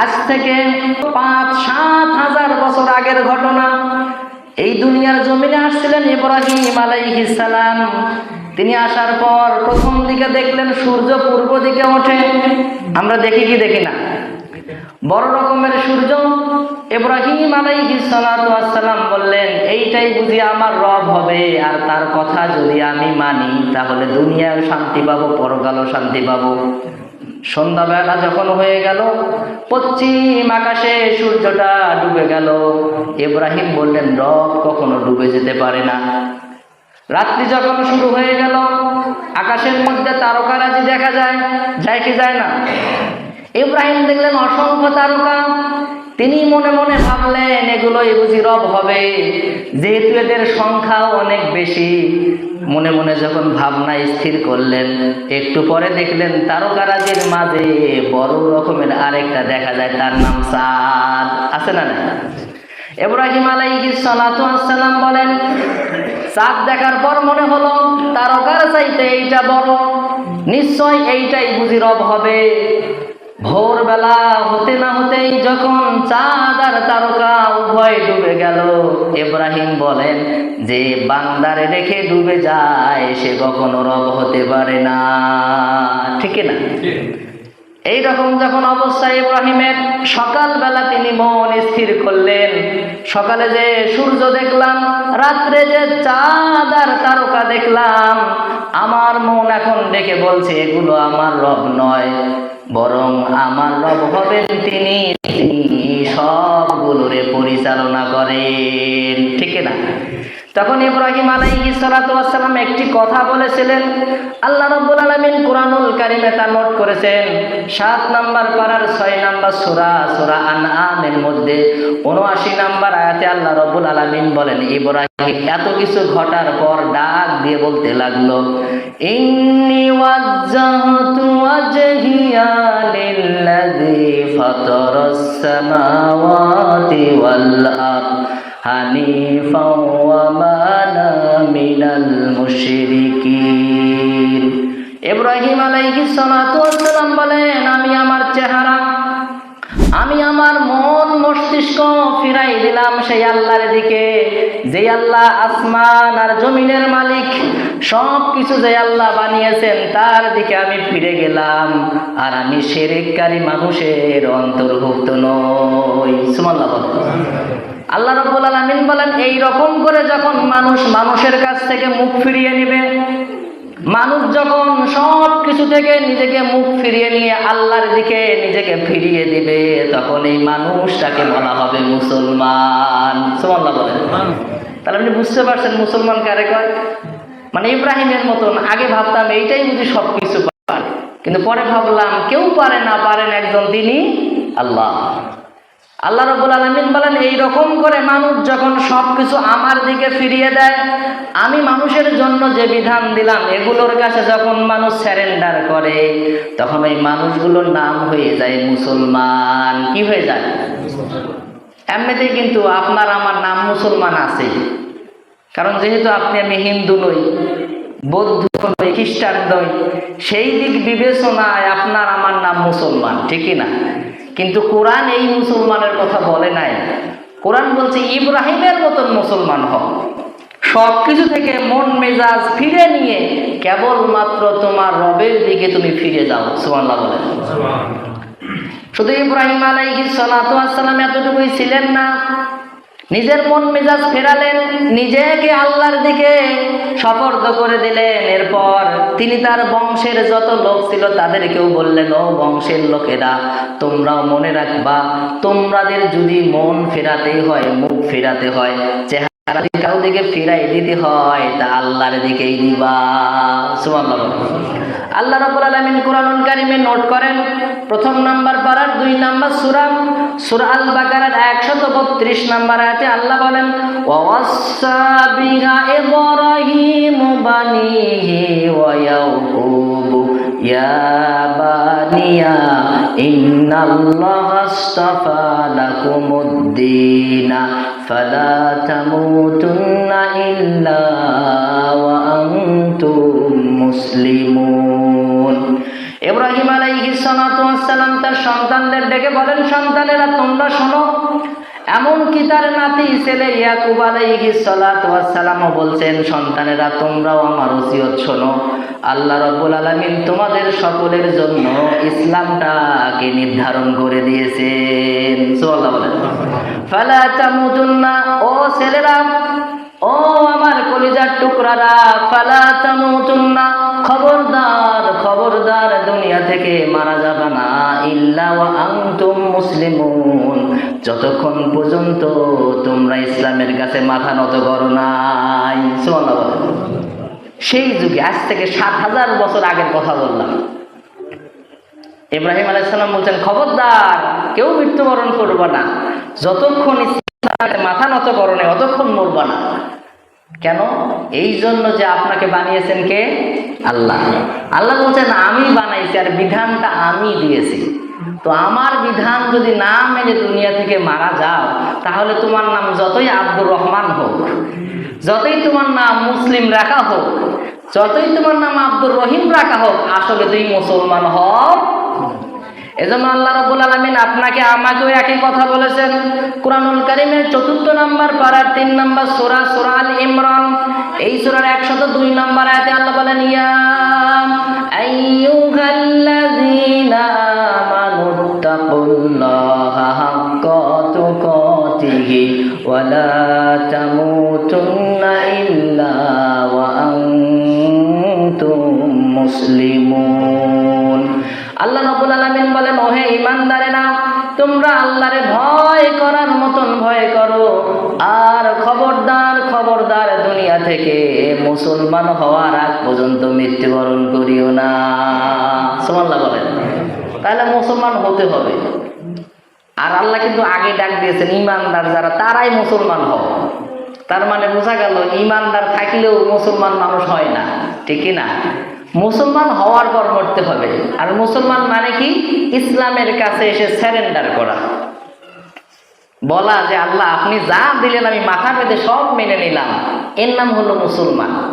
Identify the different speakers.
Speaker 1: আজ থেকে পাঁচ, সাত হাজার বছর আগের ঘটনা। এই দুনিয়ার জমিনে আসছিলেন ইব্রাহিম সালাম। তিনি আসার পর প্রথম দিকে দেখলেন সূর্য পূর্ব দিকে ওঠে। আমরা দেখি কি দেখি না। বড় রকমের সূর্য ইব্রাহিম আলাইহিস সালাতু ওয়াসসালাম বললেন, এইটাই বুঝি আমার রব হবে। আর তার কথা যদি আমি মানি, তাহলে দুনিয়ায় শান্তি পাবো, পরকালও শান্তি পাবো। সন্ধ্যাবেলা যখন হয়ে গেল, পশ্চিম আকাশে সূর্যটা ডুবে গেল। ইব্রাহিম বললেন, রব কখনো ডুবে যেতে পারে না। রাত্রি যখন শুরু হয়ে গেল, আকাশের মধ্যে তারকারাজি দেখা যায় যায় কি যায় না? ইব্রাহিম দেখলেন, অসংখ্য তারকা। তিনি মনে মনে ভাবলেন, এগুলোই বুঝি রব হবে। যেহেতু এদের সংখ্যাও অনেক বেশি মনে মনে যখন ভাবনা স্থির করলেন, একটু পরে দেখলেন তারকারাজির মাঝে বড় রকমের আরেকটা দেখা যায়, তার নাম সাদ। আছে না আলাইহিস সালাতু আসসালাম বলেন চাঁদ দেখার পর মনে হলো তারকার চাইতে এইটা বড়। নিশ্চয় এইটাই বুঝি রব হবে। ভোরবেলা হতে না হতেই যখন চাঁদ আর তারকা উভয় ডুবে গেল, ইব্রাহিম বলেন, যে বান্দারে রেখে ডুবে যায়, সে কখনো রব হতে পারে না। ঠিক না? এই রকম যখন অবস্থা ইব্রাহিমের, সকালবেলা তিনি মন স্থির করলেন। সকালে যে সূর্য দেখলাম, রাত্রে যে চাঁদ আর তারকা দেখলাম, আমার মন এখন ডেকে বলছে, এগুলো আমার রব নয়। বরং আমার রব হবেন তিনি সবগুলোরে পরিচালনা করেন। ঠিক না? তখন ইব্রাহিম আলাইহিস সালাতু ওয়াসসালাম একটি কথা বলেছিলেন। আল্লাহ রাব্বুল আলামিন কুরআনুল কারীমে তা নোট করেছেন। সাত নাম্বার পারার ছয় নাম্বার সূরা সূরা আনআমের মধ্যে 79 নাম্বার আয়াতে আল্লাহ রাব্বুল আলামিন বলেন, ইব্রাহিম, এত কিছু ঘটার পর ডাক দিয়ে বলতে লাগল, ইন্নী ওয়াজ্জাহতু ওয়াজহিয়া লিল্লাযী ফাতারাস সামাওয়াতি ওয়াল আরদ। বলেন, আমি আমার চেহারা, আমি আমার মন, মস্তিষ্ক ফিরাই দিলাম সেই আল্লাহর দিকে। আসমান আর জমিনের মালিক সব কিছু যে আল্লাহ বানিয়েছেন, তার দিকে আমি ফিরে গেলাম। আর আমি সেরেককারী মানুষের অন্তর্ভুক্ত নই। আল্লাহ রব্বুল আলমিন বলেন এই রকম করে যখন মানুষ মানুষের কাছ থেকে মুখ ফিরিয়ে নেবে, মানুষ যখন সব কিছু থেকে নিজেকে মুখ ফিরিয়ে নিয়ে আল্লাহর দিকে নিজেকে ফিরিয়ে দিবে, তখন এই মানুষটাকে বলা হবে মুসলমান। সুমাল্লাহ বলেন। তাহলে আপনি বুঝতে পারছেন মুসলমান কারে কয়? মানে ইব্রাহিমের মতন, আগে ভাবতাম এইটাই বুঝি সব কিছু পারে, কিন্তু পরে ভাবলাম কেউ পারে না, পারেন একজন তিনি আল্লাহ। আল্লাহ রবুল আলমিন বলেন এই রকম করে মানুষ যখন সব কিছু আমার দিকে ফিরিয়ে দেয়, আমি মানুষের জন্য যে বিধান দিলাম, এগুলোর কাছে যখন মানুষ স্যারেন্ডার করে, তখন ওই মানুষগুলোর নাম হয়ে যায় মুসলমান। কি হয়ে যায়? এমনিতেই কিন্তু আপনার আমার নাম মুসলমান আছে। কারণ যেহেতু আপনি আমি হিন্দু নই, বৌদ্ধ নই, খ্রিস্টান নই, সেই দিক বিবেচনায় আপনার আমার নাম মুসলমান ঠিকই না? কিন্তু কোরআন এই মুসলমানের কথা বলে নাই। কোরআন বলছে ইব্রাহিমের মতন মুসলমান হও। সব কিছু থেকে মন মেজাজ ফিরে নিয়ে কেবলমাত্র তোমার রবের দিকে তুমি ফিরে যাও। সুমান্লা বলেন। শুধু ইব্রাহিম আলাইহি সালাম এতটুকুই ছিলেন না নিজের মন মেজাজ ফেরালেন, নিজেকে আল্লাহর দিকে সপর্দ করে দিলেন। এরপর তিনি তার বংশের যত লোক ছিল তাদেরকেও বললেন, ও বংশের লোকেরা, তোমরাও মনে রাখবা তোমাদের যদি মন ফেরাতে হয়, মুখ ফেরাতে হয়, চেহারা কারও দিকে ফিরাই দিতে হয়, তা আল্লাহর দিকেই দিবা। সুবহানাল্লাহ। আল্লাহ রাব্বুল আলামিন কোরআনুল কারীমে নোট করেন, প্রথম নাম্বার পারার দুই নাম্বার সূরা সূরা আল বাকারার 132 নাম্বার আয়াতে আল্লাহ বলেন ওয়াসাবিহা ইব্রাহিম বানিহি ওয়া ইয়াকুব, ইয়া বানিয়া মুসলিমুন। ইব্রাহিম আলাইহিসসালাম তার সন্তানদের ডেকে বলেন সন্তানেরা তোমরা শোনো এমনকি তার নাতি ছেলে ইয়াকুব আলাইহিসসালামও বলছেন, সন্তানেরা, তোমরাও আমার ওসিয়ত শোনো। আল্লাহ রব্বুল আলামিন তোমাদের সকলের জন্য ইসলামটাকে নির্ধারণ করে দিয়েছেন। ফালা তামুতুন্না, ও ছেলেরা, ও আমার কলিজার টুকরারা, ফালা তামুতুন্না খবরদার খবরদার দুনিয়া থেকে মারা যাবে না। ইল্লা মুসলিমুন। যতক্ষণ পর্যন্ত তোমরা ইসলামের কাছে মাথা নত করো নাই। সেই যুগে, আজ থেকে সাত হাজার বছর আগের কথা বললাম। ইব্রাহিম আলাইসাল্লাম বলছেন, খবরদার, কেউ মৃত্যুবরণ করবে না। যতক্ষণ মাথা নত করো নাই, অতক্ষণ মরবা না। কেন? এই জন্য যে আপনাকে বানিয়েছেন কে? আল্লাহ। আল্লাহ বলছেন, আমি বানাইছি আর বিধানটা আমি দিয়েছি। তো আমার বিধান যদি না মেনে দুনিয়া থেকে মারা যাও, তাহলে তোমার নাম যতই আব্দুর রহমান হোক, যতই তোমার নাম মুসলিম রাখা হোক, যতই তোমার নাম আব্দুর রহিম রাখা হোক, আসলে তুই মুসলমান হও। এজন্য আল্লাহ রাব্বুল আলামিন আপনাকে আমাকেও একই কথা বলেছেন। কুরআনুল কারীমের চতুর্থ নাম্বার পারার তিন নাম্বার সূরা সূরা আল ইমরান। এই সোরার সূরার 102 নাম্বার আয়াতে আল্লাহ বলেন, ইয়া আইয়ুহাল্লাযীনা আমানুত্তাকুল্লাহা হাক্কা তুকাতিহি ওয়া লা আল্লাহ রাব্বুল আলামিন বলেন, ওহে ঈমানদারেরা, তোমরা আল্লাহরে ভয় করার মতন ভয় করো। আর খবরদার খবরদার দুনিয়া থেকে মুসলমান হওয়ার আগ পর্যন্ত মৃত্যুবরণ করিও না। সুবহানাল্লাহ বলেন। তাহলে মুসলমান হতে হবে। আর আল্লাহ কিন্তু আগে ডাক দিয়েছেন ইমানদার যারা, তারাই মুসলমান হও। তার মানে বোঝা গেল ইমানদার থাকলেও মুসলমান মানুষ হয় না। ঠিকই না? মুসলমান হওয়ার পর মরতে হবে। আর মুসলমান মানে কি? ইসলামের কাছে এসে স্যারেন্ডার করা। বলা যে, আল্লাহ, আপনি যা দিলেন, আমি মাথা পেতে সব মেনে নিলাম। এর নাম হলো মুসলমান।